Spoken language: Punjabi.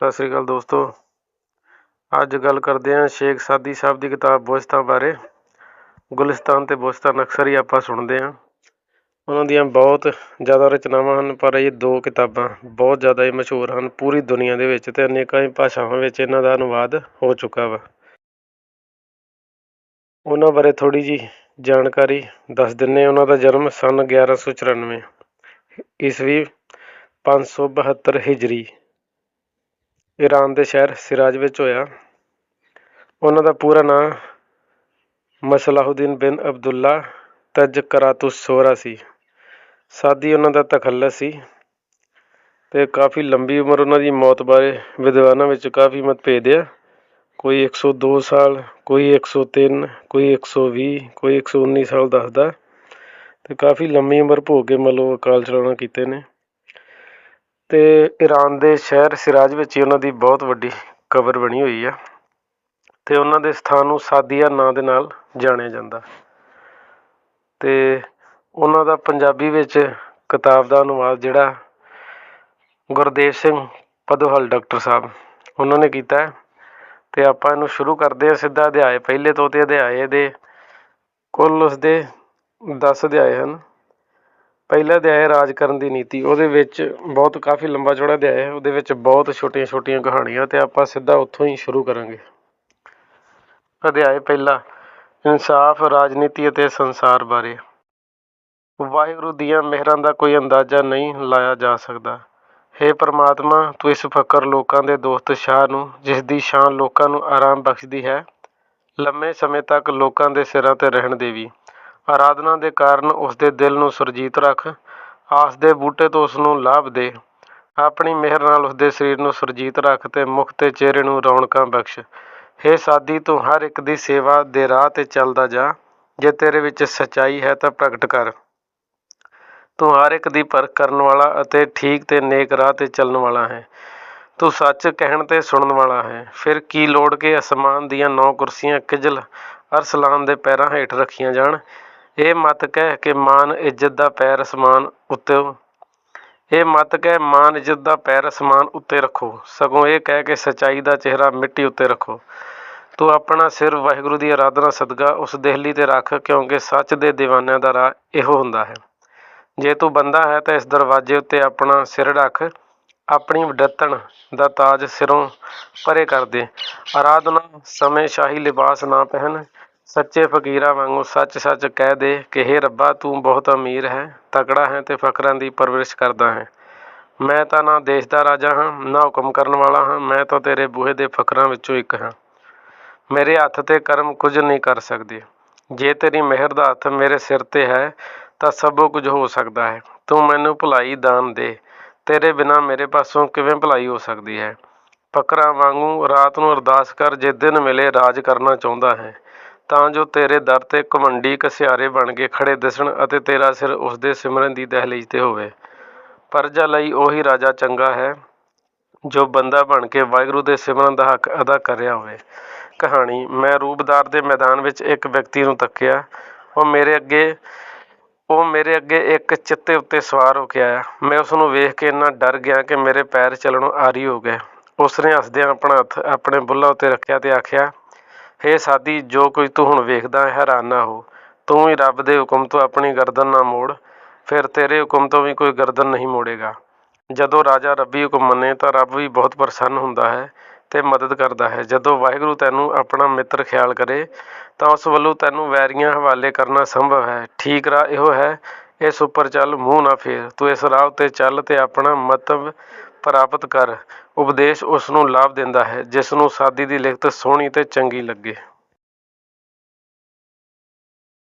ਸਤਿ ਸ੍ਰੀ ਅਕਾਲ ਦੋਸਤੋ। ਅੱਜ ਗੱਲ ਕਰਦੇ ਹਾਂ ਸ਼ੇਖ ਸਾਦੀ ਸਾਹਿਬ ਦੀ ਕਿਤਾਬ ਬੋਸਤਾਂ ਬਾਰੇ। ਗੁਲਿਸਤਾਨ ਤੇ ਬੋਸਤਾਨ ਅਕਸਰ ਹੀ ਆਪਾਂ ਸੁਣਦੇ ਹਾਂ। ਉਹਨਾਂ ਦੀਆਂ ਬਹੁਤ ਜ਼ਿਆਦਾ ਰਚਨਾਵਾਂ ਹਨ, ਪਰ ਇਹ ਦੋ ਕਿਤਾਬਾਂ ਬਹੁਤ ਜ਼ਿਆਦਾ ਹੀ ਮਸ਼ਹੂਰ ਹਨ ਪੂਰੀ ਦੁਨੀਆ ਦੇ ਵਿੱਚ ਤੇ ਅਨੇਕਾਂ ਹੀ ਭਾਸ਼ਾਵਾਂ ਵਿੱਚ ਇਹਨਾਂ ਦਾ ਅਨੁਵਾਦ ਹੋ ਚੁੱਕਾ ਵਾ। ਉਹਨਾਂ ਬਾਰੇ ਥੋੜੀ ਜੀ ਜਾਣਕਾਰੀ ਦੱਸ ਦਿੰਨੇ ਉਹਨਾਂ ਦਾ ਜਨਮ ਸਨ 1194 ਈਸਵੀ 572 ਹਿਜਰੀ ਈਰਾਨ ਦੇ ਸ਼ਹਿਰ ਸਿਰਾਜ ਵਿੱਚ ਹੋਇਆ। ਉਹਨਾਂ ਦਾ ਪੂਰਾ ਨਾਮ ਮਸਲਾਹੁਦੀਨ ਬਿਨ ਅਬਦੁੱਲਾ ਤਜਕਰਾਤੁਸ ਸੋਹਰਾ ਸੀ। ਸਾਦੀ ਉਹਨਾਂ ਦਾ ਤਖੱਲਸ ਸੀ ਤੇ ਕਾਫੀ ਲੰਬੀ ਉਮਰ ਉਹਨਾਂ ਦੀ ਮੌਤ ਬਾਰੇ ਵਿਦਵਾਨਾਂ ਵਿੱਚ ਕਾਫੀ ਮਤਭੇਦ ਆ। ਕੋਈ 102 ਸਾਲ, ਕੋਈ 103 ਕੋਈ 120 ਕੋਈ 119 ਸਾਲ ਦੱਸਦਾ। ਤੇ ਕਾਫੀ ਲੰਮੀ ਉਮਰ ਭੋਗ ਕੇ ਮਤਲਬ ਅਕਾਲ ਚਲਾਣਾ ਕੀਤੇ ਨੇ। ਅਤੇ ਈਰਾਨ ਦੇ ਸ਼ਹਿਰ ਸਿਰਾਜ ਵਿੱਚ ਹੀ ਉਹਨਾਂ ਦੀ ਬਹੁਤ ਵੱਡੀ ਕਬਰ ਬਣੀ ਹੋਈ ਆ ਅਤੇ ਉਹਨਾਂ ਦੇ ਸਥਾਨ ਨੂੰ ਸਾਦੀਆ ਨਾਂ ਦੇ ਨਾਲ ਜਾਣਿਆ ਜਾਂਦਾ। ਅਤੇ ਉਹਨਾਂ ਦਾ ਪੰਜਾਬੀ ਵਿੱਚ ਕਿਤਾਬ ਦਾ ਅਨੁਵਾਦ ਜਿਹੜਾ ਗੁਰਦੇਵ ਸਿੰਘ ਪਦੋਹਲ ਡਾਕਟਰ ਸਾਹਿਬ ਉਹਨਾਂ ਨੇ ਕੀਤਾ ਅਤੇ ਆਪਾਂ ਇਹਨੂੰ ਸ਼ੁਰੂ ਕਰਦੇ ਹਾਂ ਸਿੱਧਾ ਅਧਿਆਏ, ਪਹਿਲੇ ਤੋਂ ਅਤੇ ਅਧਿਆਏ ਦੇ ਕੁੱਲ ਉਸਦੇ 10 ਅਧਿਆਏ ਹਨ। ਪਹਿਲਾ ਅਧਿਆਇ ਰਾਜ ਕਰਨ ਦੀ ਨੀਤੀ, ਉਹਦੇ ਵਿੱਚ ਬਹੁਤ ਕਾਫੀ ਲੰਬਾ ਚੌੜਾ ਅਧਿਆਇ ਹੈ, ਉਹਦੇ ਵਿੱਚ ਬਹੁਤ ਛੋਟੀਆਂ ਛੋਟੀਆਂ ਕਹਾਣੀਆਂ ਤੇ ਆਪਾਂ ਸਿੱਧਾ ਉੱਥੋਂ ਹੀ ਸ਼ੁਰੂ ਕਰਾਂਗੇ। ਅਧਿਆਇ ਪਹਿਲਾ, ਇਨਸਾਫ, ਰਾਜਨੀਤੀ ਅਤੇ ਸੰਸਾਰ ਬਾਰੇ। ਵਾਹਿਗੁਰੂ ਦੀਆਂ ਮਿਹਰਾਂ ਦਾ ਕੋਈ ਅੰਦਾਜ਼ਾ ਨਹੀਂ ਲਾਇਆ ਜਾ ਸਕਦਾ। हे ਪ੍ਰਮਾਤਮਾ, ਤੂੰ ਇਸ ਫਕਰ ਲੋਕਾਂ ਦੇ ਦੋਸਤ ਸ਼ਾਹ ਨੂੰ, ਜਿਸ ਦੀ ਸ਼ਾਨ ਲੋਕਾਂ ਨੂੰ ਆਰਾਮ ਬਖਸ਼ਦੀ ਹੈ, ਲੰਮੇ ਸਮੇਂ ਤੱਕ ਲੋਕਾਂ ਦੇ ਸਿਰਾਂ ਤੇ ਰਹਿਣ ਦੇਵੀ। ਆਰਾਧਨਾ ਦੇ ਕਾਰਨ ਉਸ ਦੇ ਦਿਲ ਨੂੰ ਸੁਰਜੀਤ ਰੱਖ, ਆਸ ਦੇ ਬੂਟੇ ਤੋਂ ਉਸ ਨੂੰ ਲਾਭ ਦੇ। ਆਪਣੀ ਮਿਹਰ ਨਾਲ ਉਸ ਦੇ ਸਰੀਰ ਨੂੰ ਸੁਰਜੀਤ ਰੱਖ ਤੇ ਮੁਖ ਤੇ ਚਿਹਰੇ ਨੂੰ ਰੌਣਕਾਂ ਬਖਸ਼। ਹੇ ਸਾਦੀ, ਤੂੰ ਹਰ ਇੱਕ ਦੀ ਸੇਵਾ ਦੇ ਰਾਹ ਤੇ ਚੱਲਦਾ ਜਾ। ਜੇ ਤੇਰੇ ਵਿੱਚ ਸਚਾਈ ਹੈ ਤਾਂ ਪ੍ਰਗਟ ਕਰ। ਤੂੰ ਹਰ ਇੱਕ ਦੀ ਪਰਖ ਕਰਨ ਵਾਲਾ ਅਤੇ ਠੀਕ ਤੇ ਨੇਕ ਰਾਹ ਤੇ ਚੱਲਣ ਵਾਲਾ ਹੈ। ਤੂੰ ਸੱਚ ਕਹਿਣ ਤੇ ਸੁਣਨ ਵਾਲਾ ਹੈ। ਫਿਰ ਕੀ ਲੋੜ ਕਿ ਅਸਮਾਨ ਦੀਆਂ ਨੌ ਕੁਰਸੀਆਂ ਕਿਜਲ ਅਰਸਲਾਨ ਦੇ ਪੈਰਾਂ ਹੇਠ ਰੱਖੀਆਂ ਜਾਣ? ਇਹ ਮਤ ਕਹਿ ਕਿ ਮਾਨ ਇੱਜ਼ਤ ਦਾ ਪੈਰ ਅਸਮਾਨ ਉੱਤੇ ਇਹ ਮਤ ਕਹਿ ਮਾਨ ਇੱਜ਼ਤ ਦਾ ਪੈਰ ਅਸਮਾਨ ਉੱਤੇ ਰੱਖੋ। ਸਗੋਂ ਇਹ ਕਹਿ ਕੇ ਸਚਾਈ ਦਾ ਚਿਹਰਾ ਮਿੱਟੀ ਉੱਤੇ ਰੱਖੋ। ਤੂੰ ਆਪਣਾ ਸਿਰ ਵਾਹਿਗੁਰੂ ਦੀ ਆਰਾਧਨਾ ਸਦਕਾ, ਉਸ ਦੇਹਲੀ ਤੇ ਰੱਖ, ਕਿਉਂਕਿ ਸੱਚ ਦੇ دیਵਾਨਿਆਂ ਦਾ ਰਾਹ ਇਹੋ ਹੁੰਦਾ ਹੈ। ਜੇ ਤੂੰ ਬੰਦਾ ਹੈ ਤਾਂ ਇਸ ਦਰਵਾਜ਼ੇ ਉੱਤੇ ਆਪਣਾ ਸਿਰ ਰੱਖ, ਆਪਣੀ ਵਡੱਤਣ ਦਾ ਤਾਜ ਸਿਰੋਂ ਪਰੇ ਕਰ ਦੇ। ਆਰਾਧਨਾ ਸਮੇਂ ਸ਼ਾਹੀ ਲਿਬਾਸ ਨਾ ਪਹਿਨ ਸੱਚੇ ਫਕੀਰਾਂ ਵਾਂਗੂ ਸੱਚ-ਸੱਚ ਕਹਿ ਦੇ ਕਿ हे ਰੱਬਾ, ਤੂੰ ਬਹੁਤ ਅਮੀਰ ਹੈ, ਤਕੜਾ ਹੈ ਤੇ ਫਕਰਾਂ ਦੀ ਪਰਵਰਿਸ਼ ਕਰਦਾ ਹੈ। ਮੈਂ ਤਾਂ ਨਾ ਦੇਸ਼ ਦਾ ਰਾਜਾ ਹਾਂ, ਨਾ ਹੁਕਮ ਕਰਨ ਵਾਲਾ ਹਾਂ, ਮੈਂ ਤਾਂ ਤੇਰੇ ਬੂਹੇ ਦੇ ਫਕਰਾਂ ਵਿੱਚੋਂ ਇੱਕ ਹਾਂ। ਮੇਰੇ ਹੱਥ ਤੇ ਕਰਮ ਕੁਝ ਨਹੀਂ ਕਰ ਸਕਦੇ। ਜੇ ਤੇਰੀ ਮਿਹਰ ਦਾ ਹੱਥ ਮੇਰੇ ਸਿਰ ਤੇ ਹੈ, ਤਾਂ ਸਭ ਕੁਝ ਹੋ ਸਕਦਾ ਹੈ। ਤੂੰ ਮੈਨੂੰ ਭਲਾਈ ਦਾਨ ਦੇ। ਤੇਰੇ ਬਿਨਾ ਮੇਰੇ ਪਾਸੋਂ ਕਿਵੇਂ ਭਲਾਈ ਹੋ ਸਕਦੀ ਹੈ? ਫਕਰਾਂ ਵਾਂਗੂ ਰਾਤ ਨੂੰ ਅਰਦਾਸ ਕਰ, ਜੇ ਦਿਨ ਮਿਲੇ ਰਾਜ ਕਰਨਾ ਚਾਹੁੰਦਾ ਹੈ। ਤਾਂ ਜੋ ਤੇਰੇ ਦਰ ਤੇ ਘਮੰਡੀ ਕਸਿਆਰੇ ਬਣ ਕੇ ਖੜੇ ਦਿਸਣ ਅਤੇ ਤੇਰਾ ਸਿਰ ਉਸ ਦੇ ਸਿਮਰਨ ਦੀ ਦਹਿਲੀਜ ਤੇ ਹੋਵੇ। ਪਰਜਾ ਲਈ ਉਹੀ ਰਾਜਾ ਚੰਗਾ ਹੈ, ਜੋ ਬੰਦਾ ਬਣ ਕੇ ਵਾਹਿਗੁਰੂ ਦੇ ਸਿਮਰਨ ਦਾ ਹੱਕ ਅਦਾ ਕਰ ਰਿਹਾ ਹੋਵੇ। ਕਹਾਣੀ, ਮੈਂ ਰੂਪਦਾਰ ਦੇ ਮੈਦਾਨ ਵਿੱਚ ਇੱਕ ਵਿਅਕਤੀ ਨੂੰ ਤੱਕਿਆ। ਉਹ ਮੇਰੇ ਅੱਗੇ, ਉਹ ਮੇਰੇ ਅੱਗੇ ਇੱਕ ਚਿੱਤੇ ਉੱਤੇ ਸਵਾਰ ਹੋ ਕੇ ਆਇਆ। ਮੈਂ ਉਸ ਨੂੰ ਵੇਖ ਕੇ ਇੰਨਾ ਡਰ ਗਿਆ ਕਿ ਮੇਰੇ ਪੈਰ ਚੱਲਣੋਂ ਆਰੀ ਹੋ ਗਏ। ਉਸ ਨੇ ਹੱਸਦਿਆਂ ਆਪਣਾ ਹੱਥ ਆਪਣੇ ਬੁੱਲਾਂ ਉੱਤੇ ਰੱਖਿਆ ਤੇ ਆਖਿਆ ਹੇ ਸਾਦੀ ਜੋ ਕੁਝ ਤੂੰ ਹੁਣ ਵੇਖਦਾ ਹੈ, ਹੈਰਾਨ ਨਾ ਹੋ। ਤੂੰ ਹੀ ਰੱਬ ਦੇ ਹੁਕਮ ਤੋਂ ਆਪਣੀ ਗਰਦਨ ਨਾ ਮੋੜ। ਫਿਰ ਤੇਰੇ ਹੁਕਮ ਤੋਂ ਵੀ ਕੋਈ ਗਰਦਨ ਨਹੀਂ ਮੋੜੇਗਾ। ਜਦੋਂ ਰਾਜਾ ਰੱਬੀ ਹੁਕਮ ਮੰਨੇ, ਤਾਂ ਰੱਬ ਵੀ ਬਹੁਤ ਪ੍ਰਸੰਨ ਹੁੰਦਾ ਹੈ ਤੇ ਮਦਦ ਕਰਦਾ ਹੈ। ਜਦੋਂ ਵਾਹਿਗੁਰੂ ਤੈਨੂੰ ਆਪਣਾ ਮਿੱਤਰ ਖਿਆਲ ਕਰੇ, ਤਾਂ ਉਸ ਵੱਲੋਂ ਤੈਨੂੰ ਵੈਰੀਆਂ ਹਵਾਲੇ ਕਰਨਾ ਸੰਭਵ ਹੈ। ਠੀਕ ਰਾਹ ਇਹੋ ਹੈ, ਇਸ ਉੱਪਰ ਚੱਲ ਮੂੰਹ ਨਾ ਫੇਰ। ਤੂੰ ਇਸ ਰਾਹ ਉੱਤੇ ਚੱਲ ਤੇ ਆਪਣਾ ਮਤਵ ਪ੍ਰਾਪਤ ਕਰ, ਉਪਦੇਸ਼ ਉਸ ਨੂੰ ਲਾਭ ਦਿੰਦਾ ਹੈ ਜਿਸ ਨੂੰ ਸਾਦੀ ਦੀ ਲਿਖਤ ਸੋਹਣੀ ਤੇ ਚੰਗੀ ਲੱਗੇ।